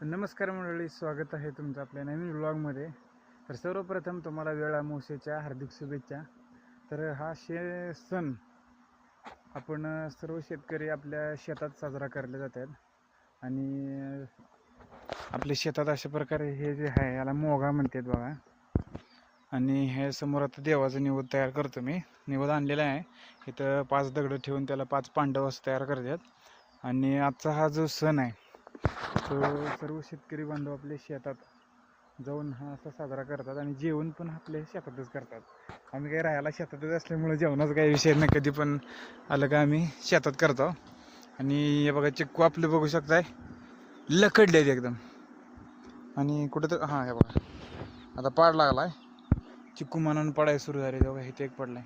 नमस्कार मंडळी स्वागत आहे तुमचं आपल्या नवीन ब्लॉगमध्ये तर सर्वप्रथम तुम्हाला वेळ अमावस्येच्या हार्दिक शुभेच्छा. तर हा शे सण आपण सर्व शेतकरी आपल्या शेतात साजरा करले जातात. आणि आपल्या शेतात अशा प्रकारे हे जे आहे याला मोगा म्हणतात बघा. आणि हे समोर आता देवाचं निवद तयार करतो मी. निवद आणलेला आहे. इथं पाच दगडं ठेवून त्याला पाच पांडव असं तयार करतात. आणि आजचा हा जो सण आहे तो सर्व शेतकरी बांधव आपल्या शेतात जाऊन हा असा साजरा करतात आणि जेवण पण आपल्या शेतातच करतात. आम्ही काही राहायला शेतातच असल्यामुळे जेवणाचा काही विषय नाही कधी पण आलं का आम्ही शेतात करतो. आणि हे बघा चिक्कू आपले बघू शकताय. लकडले आहेत एकदम. आणि कुठं तर हां हे बघा. आता पाड लागलाय. चिक्कू मानानं पडायला सुरू झाली. बघा इथे एक पडलाय.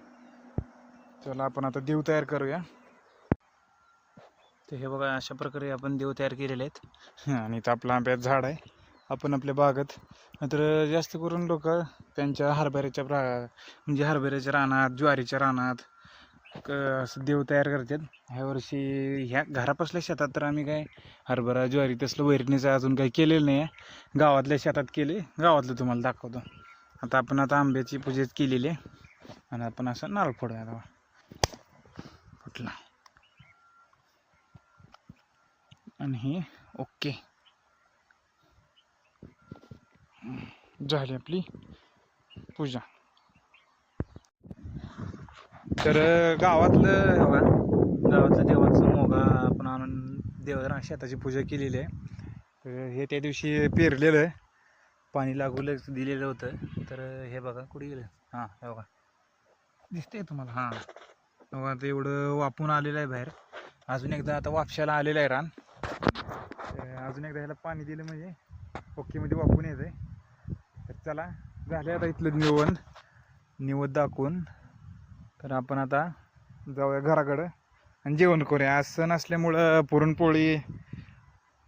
चला आपण आता देव तयार करूया. तर हे बघा अशा प्रकारे आपण देव तयार केलेले आहेत. आणि इथं आपलं आंब्याचं झाड आहे. आपण आपल्या बागत नंतर जास्त करून लोक त्यांच्या हरभऱ्याच्या प्रा म्हणजे हरभऱ्याच्या रानात ज्वारीच्या रानात क असं देव तयार करतात. ह्या वर्षी ह्या घरापासल्या शेतात तर आम्ही काय हरभरा ज्वारी तसलं वैरणीचं अजून काही केलेलं नाही आहे. गावातल्या शेतात केले गावातलं तुम्हाला दाखवतो. आता आपण आता आंब्याची पूजा केलेली आहे. आणि आपण असं नारळ फोडूया फुटला. आणि हे ओके. झाली आपली पूजा. तर गावातलं हे बघा गावातलं देवाचं मोगा आपण आणून देव शेताची पूजा केलेली आहे. तर हे त्या दिवशी पेरलेलं आहे. पाणी लागून दिलेलं होतं. तर हे बघा कुठे गेलं? हां हे बघा. दिसतंय तुम्हाला? हां. बघा आता एवढं वापून आलेलं आहे बाहेर. अजून एकदा आता वापशाला आलेलं आहे रान. अजून एकदा ह्याला पाणी दिलं म्हणजे ओकेमध्ये वापून येत आहे तर चला झालं आता इथलं निवड. निवद दाखवून. तर आपण आता जाऊया घराकडं आणि जेवण करूया. आज सण असल्यामुळं पुरणपोळी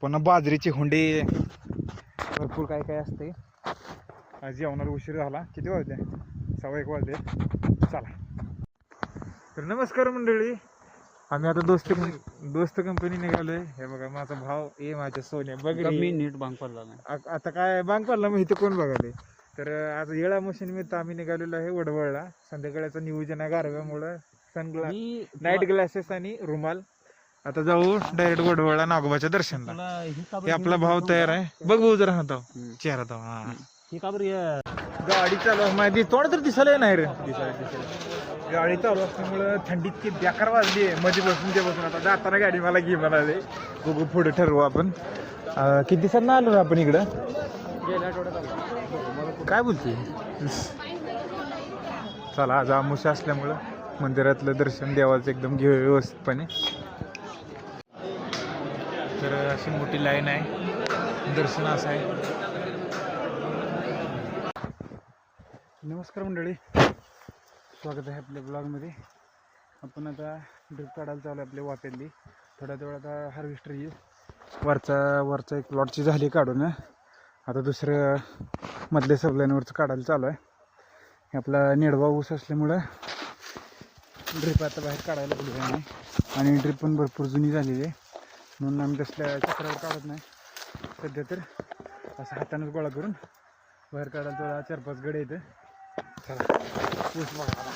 पुन्हा बाजरीची हुंडी भरपूर काय काय असते आज जेवणाला उशीर झाला. किती वाजते सव्वा एक वाजते चला. तर नमस्कार मंडळी. आम्ही आता दोस्त दोस्त कंपनी निघालोय. हे बघा माझा भाव ए माझ्या सोन्या बघ. मी नीट बांग पडला नाही आ- आता काय बांग पडला मग इथं कोण बघाले? तर अं, आज येळा मशीन निमित्त आम्ही निघालेलो आहे वडवळला. संध्याकाळचं नियोजन आहे गारव्यामुळं. सनग्लास मी नाईट ग्लासेस आणि रुमाल. आता जाऊ डायरेक्ट वडवळला नागोबाच्या दर्शनला. तुला ही का हे आपला भाव तयार? आहे. बघ भाऊ जरा हम्म. चेहरा तो हा. ही का बरं या- गाडी चालू आहे. माहिती तोंड तर दिसायला नाही रे दिसायला दिसायला. गाडी चालू असल्यामुळं थंडीत की बेकार वाजली. आहे मध्ये बसून ते बसून. आता जाताना गाडी मला घे म्हणाले. बघू पुढे ठरवू आपण. अं, किती दिवसांना आलो रे आपण इकडं? काय बोलते? चला आज आमुष असल्यामुळं मंदिरातलं दर्शन देवाचं एकदम घे व्यवस्थितपणे. तर अशी मोठी लाईन आहे. दर्शन असं आहे. नमस्कार मंडळी. स्वागत आहे आपल्या ब्लॉगमध्ये. आपण आता ड्रिप काढायला चालू आहे आपल्या वाप्यातली थोड्या वेळ आता हार्वेस्टर येईल. वरचा वरचा एक प्लॉटची झाली काढून. आता दुसरं मधल्या सबलाईनवरचं काढायला चालू आहे. आपला निडवा ऊस असल्यामुळं ड्रिप आता बाहेर काढायला बोलू नाही आणि ड्रिप पण भरपूर जुनी झालेली आहे. म्हणून आम्ही तसल्या चक्रावर काढत नाही. सध्या तर असं हातानंच गोळा करून बाहेर काढायला थोडा चार पाच गडे येतं चला ऊस बघा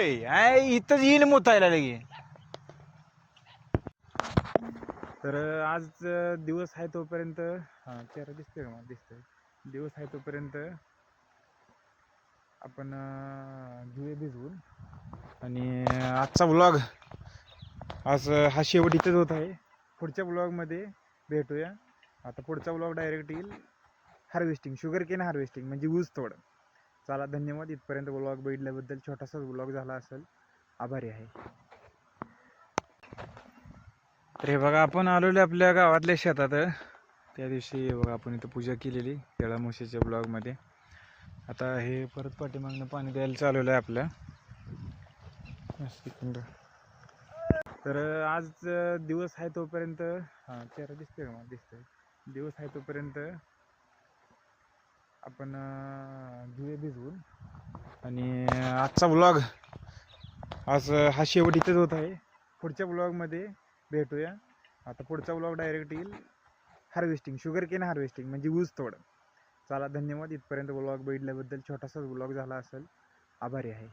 आय इथंच येईल मोतायला लगे. तर आज दिवस आहे तोपर्यंत हां चेहरा दिसतोय का मला? दिसतोय. दिवस आहे तोपर्यंत आपण अं, घेऊया भिजवून. आणि आजचा ब्लॉग आज हा शेवट इथंच होत आहे. पुढच्या ब्लॉगमध्ये भेटूया. आता पुढचा ब्लॉग डायरेक्ट येईल हार्वेस्टिंग शुगर केन हार्वेस्टिंग म्हणजे ऊस तोड. चला धन्यवाद. इथपर्यंत ब्लॉग बघितल्याबद्दल छोटासाच ब्लॉग झाला असेल. आभारी आहे. तर हे बघा आपण आलेलो आपल्या गावातल्या शेतात. त्या दिवशी बघा आपण इथं पूजा केलेली केळा म्हशीच्या ब्लॉगमध्ये आता हे परत पाठीमागनं पाणी द्यायला चालवलं आहे आपलं. तर आज दिवस आहे तोपर्यंत हां चेहरा दिसतोय का मला? दिसतोय. दिवस आहे तोपर्यंत आपण धुळे भिजवून. आणि आजचा ब्लॉग आज हा शेवट इथेच होत आहे. पुढच्या ब्लॉगमध्ये भेटूया. आता पुढचा ब्लॉग डायरेक्ट येईल हार्वेस्टिंग शुगर केन हार्वेस्टिंग म्हणजे ऊस थोडं चला धन्यवाद. इथपर्यंत ब्लॉग बघितल्याबद्दल छोटासाच ब्लॉग झाला असेल. आभारी आहे.